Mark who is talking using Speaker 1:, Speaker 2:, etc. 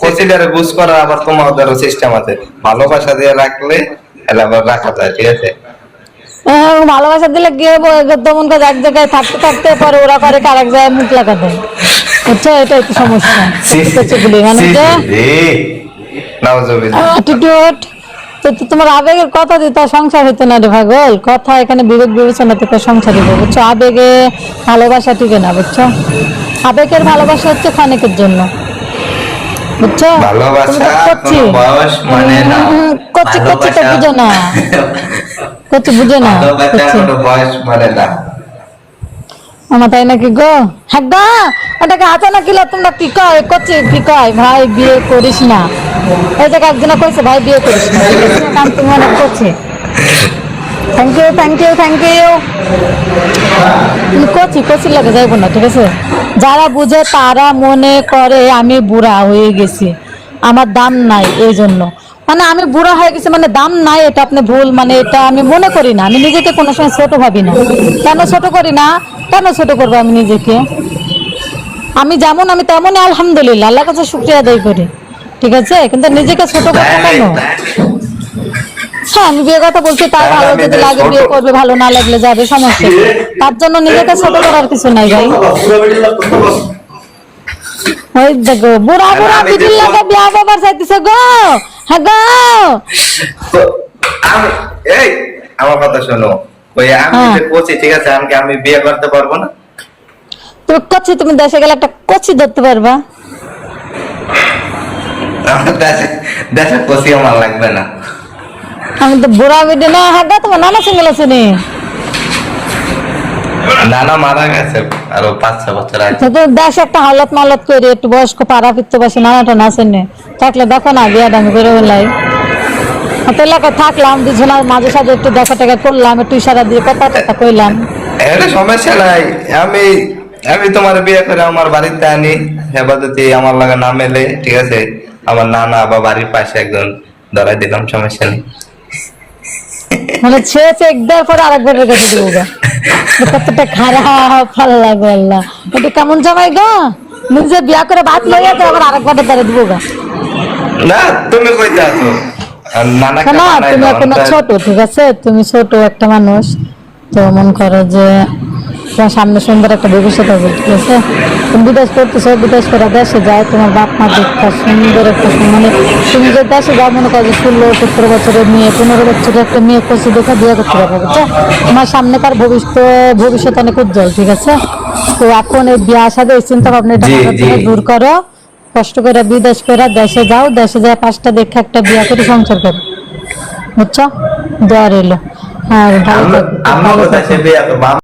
Speaker 1: কনসিডারে বুঝ করা আবার সিস্টেম আছে। ভালোবাসা দিয়ে রাখলে তাহলে আবার রাখা যায় ঠিক আছে?
Speaker 2: হ্যাঁ, ভালোবাসা দিলে গিয়ে এক জায়গায় থাকতে থাকতে পরে ওরা করে জায়গায় মুখ লাগা দেয় বুঝছ এটাই তো সমস্যা হচ্ছে বলি মানে যে অ্যাটিটিউড তো তো তোমার আবেগের কথা দিতে সংসার হইতো না রে ভাগল কথা এখানে বিবেক বিবেচনা থেকে সংসার দিব বুঝছ? আবেগে ভালোবাসা টিকে না বুঝছ? আবেগের ভালোবাসা হচ্ছে ক্ষণিকের জন্য। বুঝছ?
Speaker 1: ভালোবাসা
Speaker 2: তুমি তো করছি
Speaker 1: কোনো বয়স মানে না।
Speaker 2: হুম, করছি করছি তো বুঝো না। করছি বুঝো না
Speaker 1: ভালোবাসা কোনো বয়স মানে না।
Speaker 2: আমার তাই নাকি গো? হ্যাঁ গা এটাকে হাতে না কিলো তোমরা কি কয়? করছে কি কয়? ভাই বিয়ে করিস না। এই জায়গায় একজনে কইছে ভাই বিয়ে করিস না। ঠিক তুমি অনেক করছে thank you thank you thank you তুমি করছি করছি লাগে যাইবো না ঠিক আছে? যারা বুঝে তারা মনে করে আমি বুড়া হয়ে গেছি। আমার দাম নাই এই জন্য। মানে আমি বুড়া হয়ে গেছি মানে দাম নাই এটা আপনি ভুল মানে এটা আমি মনে করি না। আমি নিজেকে কোনো সময় ছোট ভাবি না। কেন ছোট করি না? কেন ছোট করব আমি নিজেকে? আমি যেমন আমি তেমনই আলহামদুলিল্লাহ আল্লাহ কাছে শুক্রিয়া আদায় করি। ঠিক আছে? কিন্তু নিজেকে ছোট করব কেন? হ্যাঁ আমি বিয়ে কথা বলছি তার ভালো যদি লাগে বিয়ে করবে ভালো না লাগলে যাবে সমস্যা তার জন্য নিজেকে ছোট করার কিছু নাই ভাই। ওই দেখো বুড়া বুড়া বিটির লাগে বিয়া বাবার চাইতেছে গো। হ্যাঁ গো।
Speaker 1: এই আমার কথা শোনো। ওই আমি
Speaker 2: হ্যাঁ।
Speaker 1: যে কোচি ঠিক আছে আমি আমি বিয়ে করতে পারব না?
Speaker 2: তুমি কচি তুমি দেশে গেলে একটা কচি ধরতে পারবা।
Speaker 1: দেশে দেশে কোচি আমার লাগবে না।
Speaker 2: আমি তো বুড়া বিটি না গো তোমার নানা সিঙ্গেল আছে নি।
Speaker 1: নানা মারা গেছে আরও পাঁচ ছ বছর আগে
Speaker 2: তো তো একটা হালত মালত করে একটু বয়স্ক পাড়া ফিরতে পারছি নানাটা নাচেন নি। থাকলে দেখো না বিয়া দামি করে বললাই। হাতে এলাকায় থাকলাম দুজনের মাঝে সাঝে একটু দেখা টেকা করলাম একটু ইশারা দিয়ে কথা কইলাম।
Speaker 1: এটা সমস্যা নাই আমি আমি তোমার বিয়ে করে আমার বাড়িতে আনি হেফাজতে আমার লাগে না মেলে ঠিক আছে? আমার নানা বা বাড়ির পাশে একজন ধরাই দিলাম সমস্যা নেই।
Speaker 2: মানে ছেড়েছে একবার পরে আরেকবারের কাছে দিব গা কতটা খারাপ ভালো লাগবে আল্লাহ। এটা কেমন জামাই গো? নিজে বিয়া করে ভাত লইয়া তো আবার আরেকবারের দ্বারা দিব গা।
Speaker 1: না তুমি কইতে আছো।
Speaker 2: না তুমি
Speaker 1: এখনও
Speaker 2: ছোট ঠিক আছে? তুমি ছোট একটা মানুষ তো মন করো যে সামনে সুন্দর একটা ভবিষ্যৎ আছে ঠিক আছে? তুমি বিদেশ করতেছো বিদেশ করে দেশে যায় তোমার বাপ মা দেখা সুন্দর একটা মানে তুমি যে দেশে যাও মনে করো ষোলো সতেরো বছরের মেয়ে পনেরো বছরের একটা মেয়ে করছে দেখে বিয়ে করতে পারবে বুঝছ? তোমার সামনে সামনেকার ভবিষ্যৎ ভবিষ্যৎ অনেক উজ্জ্বল ঠিক আছে? তো এখন এই বিয়ে আসাদের এই চিন্তা ভাবনা। দূর করো। কষ্ট করে বিদেশ করে দেশে যাও দেশে যায় পাঁচটা দেখে একটা বিয়ে করে সংসার করো বুঝছ? দেওয়া রইল। আর ভালো